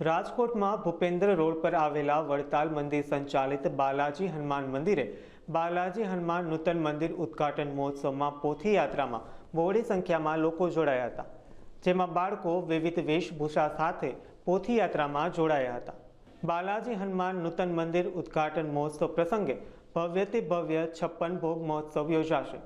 રાજકોટમાં ભૂપેન્દ્ર રોડ પર આવેલા વડતાલ મંદિર સંચાલિત બાલાજી હનુમાન મંદિરે બાલાજી હનુમાન નૂતન મંદિર ઉદ્ઘાટન મહોત્સવમાં પોથી યાત્રામાં બહોળી સંખ્યામાં લોકો જોડાયા હતા, જેમાં બાળકો વિવિધ વેશભૂષા સાથે પોથી યાત્રામાં જોડાયા હતા. બાલાજી હનુમાન નૂતન મંદિર ઉદ્ઘાટન મહોત્સવ પ્રસંગે ભવ્યથી ભવ્ય છપ્પન ભોગ મહોત્સવ યોજાશે.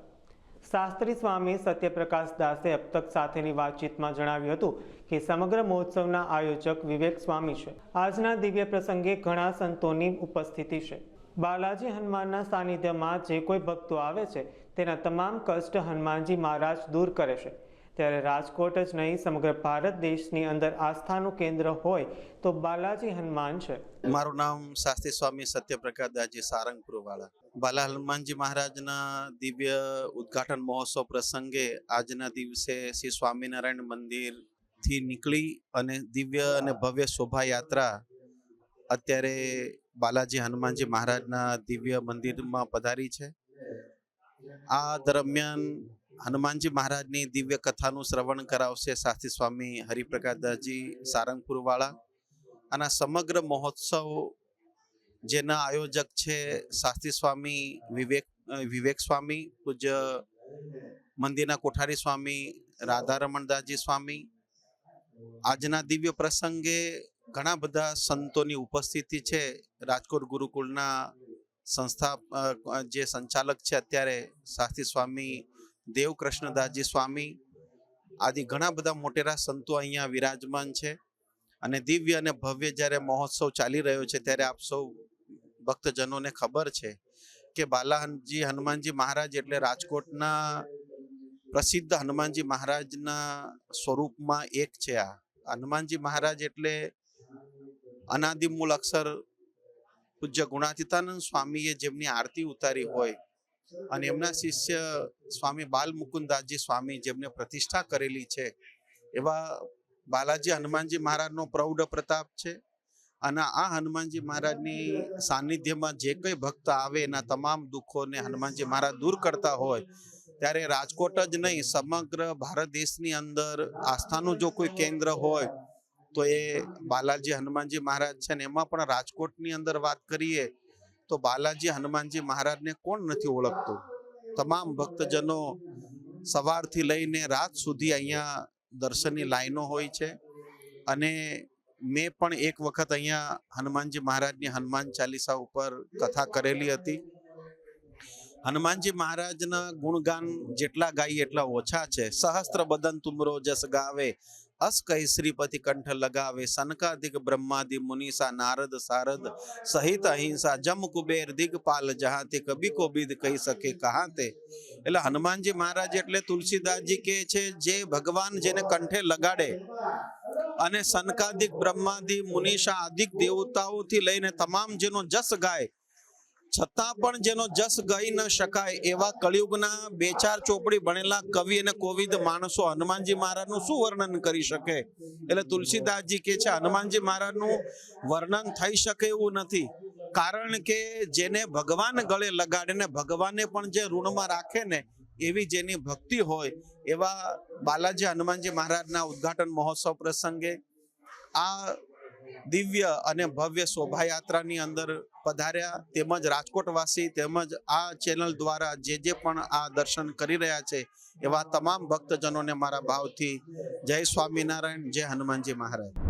શાસ્ત્રી સ્વામી સત્યપ્રકાશ દાસે અબ સાથેની વાતચીતમાં જણાવ્યું હતું કે સમગ્ર મહોત્સવના આયોજક વિવેક સ્વામી છે. આજના દિવ્ય પ્રસંગે ઘણા સંતોની ઉપસ્થિતિ છે. બાલાજી હનુમાનના સાનિધ્યમાં જે કોઈ ભક્તો આવે છે, તેના તમામ કષ્ટ હનુમાનજી મહારાજ દૂર કરે છે. ત્યારે રાજકોટ જ નહીં, સમગ્ર ભારત દેશની અંદર આસ્થાનું કેન્દ્ર હોય તો બાલાજી હનુમાન છે. મારું નામ શાસ્ત્રી સ્વામી સત્યપ્રકાશ દાસજી સારંગપુર વાળા બાલા હનુમાનજી મહારાજના દિવ્ય ઉદ્ઘાટન મહોત્સવ પ્રસંગે આજના દિવસે શ્રી સ્વામિનારાયણ મંદિરથી નીકળી અને દિવ્ય અને ભવ્ય શોભાયાત્રા અત્યારે બાલાજી હનુમાનજી મહારાજના દિવ્ય મંદિરમાં પધારી છે. આ દરમિયાન હનુમાનજી મહારાજની દિવ્ય કથાનું શ્રવણ કરાવશે શાસ્ત્રી સ્વામી હરિપ્રકાશદાસજી સારંગપુર વાળા અને સમગ્ર મહોત્સવ જેના આયોજક છે શાસ્ત્રી સ્વામી વિવેક વિવેક સ્વામી, પૂજ્ય મંદિરના કોઠારી સ્વામી, રાધારમણદાસજી સ્વામી. આજના દિવ્ય પ્રસંગે ઘણા બધા સંતોની ઉપસ્થિતિ છે. રાજકોટ ગુરુકુળના સંસ્થા જે સંચાલક છે અત્યારે શાસ્ત્રી સ્વામી, દેવકૃષ્ણદાસજી સ્વામી. આદિ ઘણા બધા મોટેરા સંતો અહીંયા વિરાજમાન છે. અને દિવ્ય અને ભવ્ય જ્યારે મહોત્સવ ચાલી રહ્યો છે ત્યારે આપ સૌ ભક્તજનોને ખબર છે કે બાલાજી હનુમાનજી મહારાજ એટલે રાજકોટના પ્રસિદ્ધ હનુમાનજી મહારાજના સ્વરૂપમાં એક છે આ. હનુમાનજી મહારાજ એટલે અનાદિમૂલ અક્ષર પૂજ્ય ગુણાતીતાનંદ સ્વામીએ જેમની આરતી ઉતારી હોય અને એમના શિષ્ય સ્વામી બાલ મુકુંદાસજી સ્વામી જેમને પ્રતિષ્ઠા કરેલી છે એવા બાલાજી હનુમાનજી મહારાજનો પ્રૌઢ પ્રતાપ છે. અને આ હનુમાનજી મહારાજની સાનિધ્યમાં જે કંઈ ભક્ત આવે એના તમામ દુઃખોને હનુમાનજી મહારાજ દૂર કરતા હોય, ત્યારે રાજકોટ જ નહીં, સમગ્ર ભારત દેશની અંદર આસ્થાનું જો કોઈ કેન્દ્ર હોય, તો એ બાલાજી હનુમાનજી મહારાજ છે ને, એમાં પણ રાજકોટની અંદર વાત કરીએ, તો બાલાજી હનુમાનજી મહારાજને કોણ નથી ઓળખતું? તમામ ભક્તજનો સવારથી લઈને રાત સુધી અહીંયા દર્શનની લાઈનો હોય છે અને મેં પણ એક વખત અહીંયા હનુમાનજી મહારાજની હનુમાન ચાલીસા ઉપર કથા કરેલી હતી. હનુમાનજી મહારાજના ગુણગાન જેટલા ગાઈ એટલા ઓછા છે. સહસ્ત્ર બદન તુમરો જસ ગાવે, અસ કહી શ્રીપતિ કંઠ લગાવે. સનકાધિક બ્રહ્માદિ મુનિસા નારદ સારદ, સહિત અહિંસા જમ કુબેર દિગપાલ જહાં તે કબી કો બીદ કહી શકે કહા તે. એટલે હનુમાનજી મહારાજ એટલે તુલસીદાસજી કે છે, જે ભગવાન જેને કંઠે લગાડે અને સનકાદિક બ્રહ્માદિ મુનિષા આદિક દેવતાઓથી લઈને તમામ જેનો જસ ગાય, છતાં પણ જેનો જસ ગાઈ ન શકાય એવા કળિયુગના બે ચાર ચોપડી ભણેલા કવિ અને કોવિદ માણસો હનુમાનજી મહારાજનું શું વર્ણન કરી શકે? એટલે તુલસીદાસજી કે છે, હનુમાનજી મહારાજનું વર્ણન થઈ શકે એવું નથી. કારણ કે જેને ભગવાન ગળે લગાડે ને ભગવાને પણ જે ઋણમાં રાખે ને એવી જેની ભક્તિ હોય એવા બાલાજી હનુમાનજી મહારાજના ઉદ્ઘાટન મહોત્સવ પ્રસંગે આ દિવ્ય અને ભવ્ય શોભાયાત્રાની અંદર પધાર્યા તેમજ રાજકોટવાસી તેમજ આ ચેનલ દ્વારા જે જે પણ આ દર્શન કરી રહ્યા છે એવા તમામ ભક્તજનોને મારા ભાવથી જય સ્વામિનારાયણ, જય હનુમાનજી મહારાજ.